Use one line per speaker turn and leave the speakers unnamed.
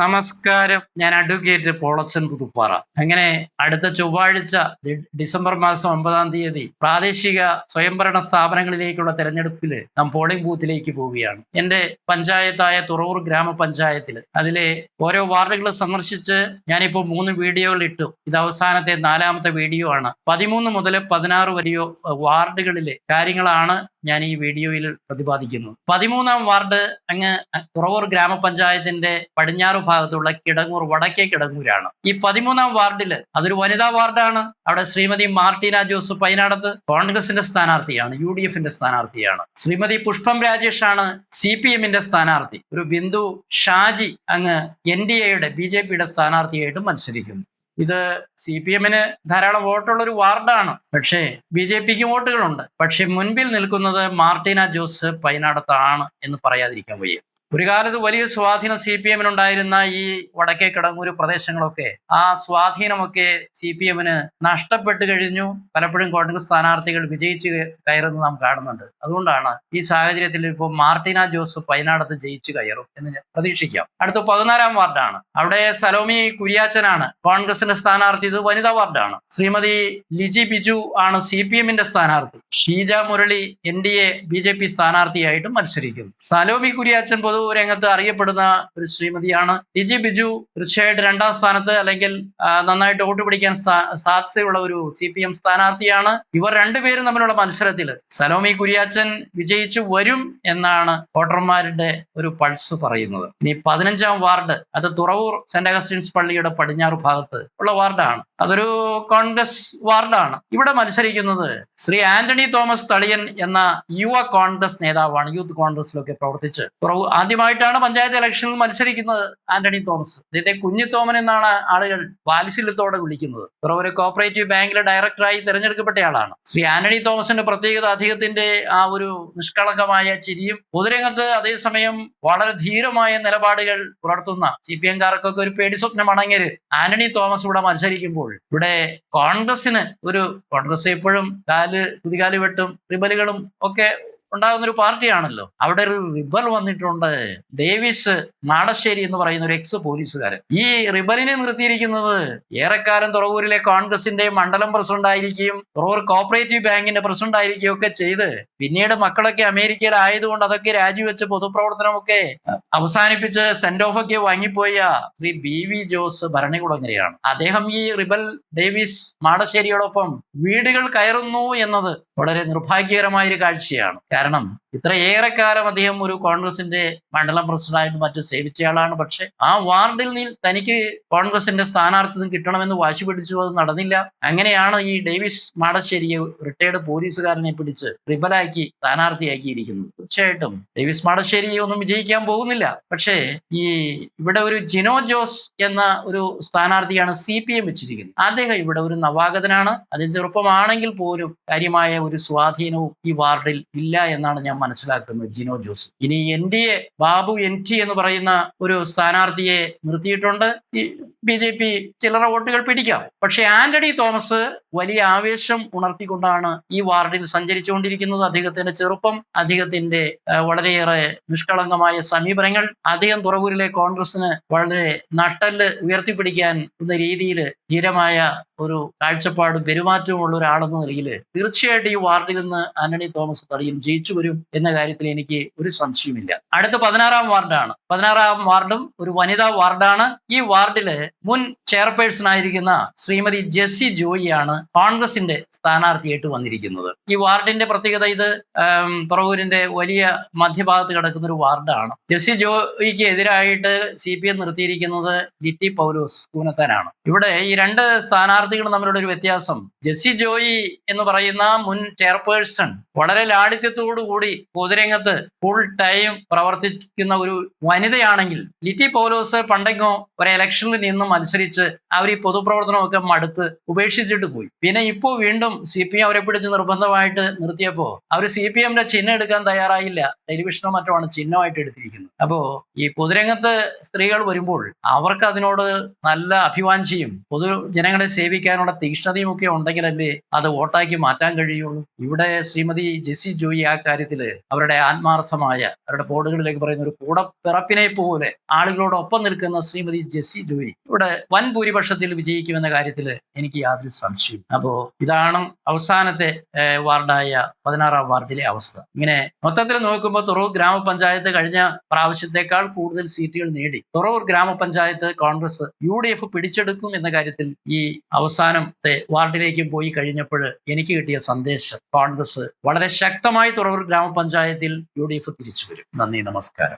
നമസ്കാരം. ഞാൻ അഡ്വക്കേറ്റ് പോളച്ചൻ പുതുപ്പാറ. അങ്ങനെ അടുത്ത ചൊവ്വാഴ്ച ഡിസംബർ മാസം ഒമ്പതാം തീയതി പ്രാദേശിക സ്വയംഭരണ സ്ഥാപനങ്ങളിലേക്കുള്ള തെരഞ്ഞെടുപ്പിൽ നാം പോളിംഗ് ബൂത്തിലേക്ക് പോവുകയാണ്. എന്റെ പഞ്ചായത്തായ തുറവൂർ ഗ്രാമപഞ്ചായത്തിൽ അതിലെ ഓരോ വാർഡുകൾ സന്ദർശിച്ച് ഞാനിപ്പോൾ മൂന്ന് വീഡിയോകൾ ഇട്ടു. ഇത് അവസാനത്തെ നാലാമത്തെ വീഡിയോ ആണ്. പതിമൂന്ന് മുതൽ പതിനാറ് വരെയോ വാർഡുകളിലെ കാര്യങ്ങളാണ് ഞാൻ ഈ വീഡിയോയിൽ പ്രതിപാദിക്കുന്നു. പതിമൂന്നാം വാർഡ് അങ്ങ് തുറവൂർ ഗ്രാമപഞ്ചായത്തിന്റെ പടിഞ്ഞാറ് ഭാഗത്തുള്ള കിടങ്ങൂർ വടക്കേ കിടങ്ങൂരാണ്. ഈ പതിമൂന്നാം വാർഡിൽ അതൊരു വനിതാ വാർഡാണ്. അവിടെ ശ്രീമതി മാർട്ടിന ജോസ് പൈനാടത്ത് കോൺഗ്രസിന്റെ സ്ഥാനാർത്ഥിയാണ് യു ഡി എഫിന്റെ സ്ഥാനാർത്ഥിയാണ്. ശ്രീമതി പുഷ്പം രാജേഷ് ആണ് സി പി എമ്മിന്റെ സ്ഥാനാർത്ഥി. ഒരു ബിന്ദു ഷാജി അങ്ങ് എൻ ഡി എയുടെ ബി ജെ പിയുടെ സ്ഥാനാർത്ഥിയായിട്ട് മത്സരിക്കുന്നു. ഇത് സി പി എമ്മിന് ധാരാളം വോട്ടുള്ള ഒരു വാർഡാണ്. പക്ഷേ ബി ജെ പിക്ക് വോട്ടുകളുണ്ട്. പക്ഷെ മുൻപിൽ നിൽക്കുന്നത് മാർട്ടിന ജോസ് പൈനാടത്താണ് എന്ന് പറയാതിരിക്കാൻ വയ്യ. ഒരു കാലത്ത് വലിയ സ്വാധീനം സി പി എമ്മിനുണ്ടായിരുന്ന ഈ വടക്കേ കിടങ്ങൂര് പ്രദേശങ്ങളൊക്കെ ആ സ്വാധീനമൊക്കെ സി പി എമ്മിന് നഷ്ടപ്പെട്ടു കഴിഞ്ഞു. പലപ്പോഴും കോൺഗ്രസ് സ്ഥാനാർത്ഥികൾ വിജയിച്ച് കയറുന്നത് നാം കാണുന്നുണ്ട്. അതുകൊണ്ടാണ് ഈ സാഹചര്യത്തിൽ ഇപ്പോൾ മാർട്ടിന ജോസ് വയനാടത്ത് ജയിച്ചു കയറും എന്ന് പ്രതീക്ഷിക്കാം. അടുത്ത പതിനാലാം വാർഡാണ്. അവിടെ സലോമി കുര്യാച്ചനാണ് കോൺഗ്രസിന്റെ സ്ഥാനാർത്ഥി. ഇത് വനിതാ വാർഡാണ്. ശ്രീമതി ലിജി ബിജു ആണ് സി പി എമ്മിന്റെ സ്ഥാനാർത്ഥി. Sheeja Murali N D A B J P സ്ഥാനാർത്ഥിയായിട്ട് മത്സരിക്കുന്നു. സലോമി കുര്യാച്ചൻ പൊതുരംഗത്ത് അറിയപ്പെടുന്ന ഒരു ശ്രീമതിയാണ്. ലിജി ബിജു തീർച്ചയായിട്ടും രണ്ടാം സ്ഥാനത്ത് അല്ലെങ്കിൽ നന്നായിട്ട് വോട്ട് പിടിക്കാൻ സാധ്യതയുള്ള ഒരു സി പി എം സ്ഥാനാർത്ഥിയാണ്. ഇവർ രണ്ടുപേരും തമ്മിലുള്ള മത്സരത്തിൽ സലോമി കുര്യാച്ചൻ വിജയിച്ചു വരും എന്നാണ് വോട്ടർമാരുടെ ഒരു പൾസ് പറയുന്നത്. ഇനി പതിനഞ്ചാം വാർഡ് അത് തുറവൂർ സെന്റ് അഗസ്റ്റിൻസ് പള്ളിയുടെ പടിഞ്ഞാറ് ഭാഗത്ത് ഉള്ള വാർഡാണ്. അതൊരു കോൺഗ്രസ് വാർഡാണ്. ഇവിടെ മത്സരിക്കുന്നത് ശ്രീ ആന്റണി തോമസ് തളിയൻ എന്ന യുവ കോൺഗ്രസ് നേതാവാണ്. യൂത്ത് കോൺഗ്രസിലൊക്കെ പ്രവർത്തിച്ച്. ആദ്യമായിട്ടാണ് പഞ്ചായത്ത് ഇലക്ഷനിൽ മത്സരിക്കുന്നത് ആന്റണി തോമസ്. അദ്ദേഹത്തെ കുഞ്ഞിത്തോമൻ എന്നാണ് ആളുകൾ വാത്സല്യത്തോടെ വിളിക്കുന്നത്. ഒരു കോപ്പറേറ്റീവ് ബാങ്കിലെ ഡയറക്ടറായി തിരഞ്ഞെടുക്കപ്പെട്ടയാളാണ് ശ്രീ ആന്റണി തോമസിന്റെ പ്രത്യേകത അദ്ദേഹത്തിന്റെ ആ ഒരു നിഷ്കളങ്കമായ ചിരിയും പൊതുരംഗത്ത് അതേസമയം വളരെ ധീരമായ നിലപാടുകൾ പുലർത്തുന്ന സി പി എംകാർക്കൊക്കെ ഒരു പേടി സ്വപ്നമാണെങ്കിൽ ആന്റണി തോമസ് ഇവിടെ മത്സരിക്കുമ്പോൾ ഇവിടെ കോൺഗ്രസിന് ഒരു കോൺഗ്രസ് എപ്പോഴും കാൽ കുതികാൽ വെട്ടും റിബലുകളും ഒക്കെ ഉണ്ടാകുന്ന ഒരു പാർട്ടിയാണല്ലോ. അവിടെ ഒരു റിബൽ വന്നിട്ടുണ്ട്. ഡേവിസ് നാടശ്ശേരി എന്ന് പറയുന്ന ഒരു എക്സ് പോലീസുകാരൻ. ഈ റിബലിനെ നിർത്തിയിരിക്കുന്നത് ഏറെക്കാലം തുറവൂരിലെ കോൺഗ്രസിന്റെ മണ്ഡലം പ്രസിഡന്റ് ആയിരിക്കും തുറവൂർ കോപ്പറേറ്റീവ് ബാങ്കിന്റെ പ്രസിഡന്റ് ആയിരിക്കുകയും ഒക്കെ ചെയ്ത് പിന്നീട് മക്കളൊക്കെ അമേരിക്കയിൽ ആയതുകൊണ്ട് അതൊക്കെ രാജിവെച്ച് പൊതുപ്രവർത്തനമൊക്കെ അവസാനിപ്പിച്ച് സെന്റ് ഓഫ് ഒക്കെ വാങ്ങിപ്പോയ ശ്രീ ബി വി ജോസ് ഭരണകുളങ്ങരയാണ്. അദ്ദേഹം ഈ റിബൽ ഡേവിസ് മാടശ്ശേരിയോടൊപ്പം വീടുകൾ കയറുന്നു എന്നത് വളരെ നിർഭാഗ്യകരമായ ഒരു കാഴ്ചയാണ് കാരണം ഇത്രയേറെ കാലം അദ്ദേഹം ഒരു കോൺഗ്രസിന്റെ മണ്ഡലം പ്രസിഡന്റായിട്ട് മറ്റു സേവിച്ചയാളാണ്. പക്ഷെ ആ വാർഡിൽ നിന്ന് തനിക്ക് കോൺഗ്രസിന്റെ സ്ഥാനാർത്ഥിത്വം കിട്ടണമെന്ന് വാശി പിടിച്ചു അത് നടന്നില്ല. അങ്ങനെയാണ് ഈ ഡേവിസ് മാടശ്ശേരിയെ റിട്ടയർഡ് പോലീസുകാരനെ പിടിച്ച് റിബലാക്കി സ്ഥാനാർത്ഥിയാക്കിയിരിക്കുന്നത്. തീർച്ചയായിട്ടും ഡേവിസ് മാടശ്ശേരി ഒന്നും വിജയിക്കാൻ പോകുന്നില്ല. പക്ഷേ ഈ ഇവിടെ ഒരു ജിനോ ജോസ് എന്ന ഒരു സ്ഥാനാർത്ഥിയാണ് സി പി എം വെച്ചിരിക്കുന്നത്. അദ്ദേഹം ഇവിടെ ഒരു നവാഗതനാണ്. അതിന് ചെറുപ്പമാണെങ്കിൽ പോലും കാര്യമായ ഒരു സ്വാധീനവും ഈ വാർഡിൽ ഇല്ല എന്നാണ് ഞാൻ മനസ്സിലാക്കുന്നത് ജിനോ ജോസ്. ഇനി N D A Babu N T എന്ന് പറയുന്ന ഒരു സ്ഥാനാർത്ഥിയെ നിർത്തിയിട്ടുണ്ട്. ബി ജെ പി ചില്ലറ വോട്ടുകൾ പിടിക്കാം. പക്ഷെ ആന്റണി തോമസ് വലിയ ആവേശം ഉണർത്തിക്കൊണ്ടാണ് ഈ വാർഡിൽ സഞ്ചരിച്ചുകൊണ്ടിരിക്കുന്നത്. അദ്ദേഹത്തിന്റെ ചെറുപ്പം അദ്ദേഹത്തിന്റെ വളരെയേറെ നിഷ്കളങ്കമായ സമീപനങ്ങൾ അദ്ദേഹം തുറവൂരിലെ കോൺഗ്രസിന് വളരെ നട്ടൽ ഉയർത്തിപ്പിടിക്കാൻ എന്ന രീതിയിൽ ധീരമായ ഒരു കാഴ്ചപ്പാടും പെരുമാറ്റവും ഉള്ള ഒരാളെന്ന നിലയിൽ തീർച്ചയായിട്ടും ഈ വാർഡിൽ നിന്ന് ആന്റണി തോമസ് തടിയും ജയിച്ചു വരും എന്ന കാര്യത്തിൽ എനിക്ക് ഒരു സംശയമില്ല അടുത്ത പതിനാറാം വാർഡാണ്. പതിനാറാം വാർഡും ഒരു വനിതാ വാർഡാണ്. ഈ വാർഡിൽ മുൻ ചെയർപേഴ്സൺ ആയിരിക്കുന്ന ശ്രീമതി ജെസ്സി ജോയിയാണ് കോൺഗ്രസിന്റെ സ്ഥാനാർത്ഥിയായിട്ട് വന്നിരിക്കുന്നത്. ഈ വാർഡിന്റെ പ്രത്യേകത ഇത് തുറവൂരിന്റെ വലിയ മധ്യഭാഗത്ത് കിടക്കുന്ന ഒരു വാർഡാണ്. ജെസ്സി ജോയിക്ക് എതിരായിട്ട് സി പി എം നിർത്തിയിരിക്കുന്നത് ലിറ്റി പൗലോസ് കൂനത്താനാണ്. ഇവിടെ ഈ രണ്ട് സ്ഥാനാർത്ഥികൾ തമ്മിലുള്ള ഒരു വ്യത്യാസം. ജെസ്സി ജോയി എന്ന് പറയുന്ന മുൻ ചെയർപേഴ്സൺ വളരെ കൂടി പൊതുരംഗത്ത് ഫുൾ ടൈം പ്രവർത്തിക്കുന്ന ഒരു വനിതയാണെങ്കിൽ ലിറ്റി പൗലോസ് പണ്ടെങ്ങോ ഒരു ഇലക്ഷനിൽ നിന്ന് മത്സരിച്ച് അവർ ഈ പൊതുപ്രവർത്തനമൊക്കെ മടുത്ത് ഉപേക്ഷിച്ചിട്ട് പോയി. പിന്നെ ഇപ്പോൾ വീണ്ടും സി പി എം അവരെ പിടിച്ച് നിർബന്ധമായിട്ട് നിർത്തിയപ്പോൾ അവർ സി പി എമ്മിന്റെ ചിഹ്നം എടുക്കാൻ തയ്യാറായില്ല. ടെലിവിഷനോ മറ്റോ ആണ് ചിഹ്നമായിട്ട് എടുത്തിരിക്കുന്നത്. അപ്പോൾ ഈ പൊതുരംഗത്ത് സ്ത്രീകൾ വരുമ്പോൾ അവർക്ക് അതിനോട് നല്ല അഭിവാഞ്ചിയും പൊതു ജനങ്ങളെ സേവിക്കാനുള്ള തീക്ഷ്ണതയും ഒക്കെ ഉണ്ടെങ്കിലല്ലേ അത് വോട്ടാക്കി മാറ്റാൻ കഴിയുള്ളൂ. ഇവിടെ ശ്രീമതി ജെസി ജോയി ആ കാര്യത്തിൽ അവരുടെ ആത്മാർത്ഥമായ അവരുടെ ബോർഡുകളിലേക്ക് പറയുന്ന ഒരു കൂടപ്പിറപ്പിനെ പോലെ ആളുകളോടൊപ്പം നിൽക്കുന്ന ശ്രീമതി ജെസി ജോയി ഇവിടെ വൻ ഭൂരിപക്ഷത്തിൽ വിജയിക്കുമെന്ന കാര്യത്തിൽ എനിക്ക് യാതൊരു സംശയം അപ്പോ ഇതാണ് അവസാനത്തെ വാർഡായ പതിനാറാം വാർഡിലെ അവസ്ഥ. ഇങ്ങനെ മൊത്തത്തിൽ നോക്കുമ്പോൾ തുറവൂർ ഗ്രാമപഞ്ചായത്ത് കഴിഞ്ഞ പ്രാവശ്യത്തെക്കാൾ കൂടുതൽ സീറ്റുകൾ നേടി. തുറവൂർ ഗ്രാമപഞ്ചായത്ത് കോൺഗ്രസ് യു ഡി എഫ് പിടിച്ചെടുക്കും എന്ന കാര്യത്തിൽ ഈ അവസാനത്തെ വാർഡിലേക്ക് പോയി കഴിഞ്ഞപ്പോൾ എനിക്ക് കിട്ടിയ സന്ദേശം കോൺഗ്രസ് വളരെ ശക്തമായി തുറവൂർ ഗ്രാമപഞ്ചായത്തിൽ യു ഡി എഫ് തിരിച്ചു വരും നന്ദി നമസ്കാരം.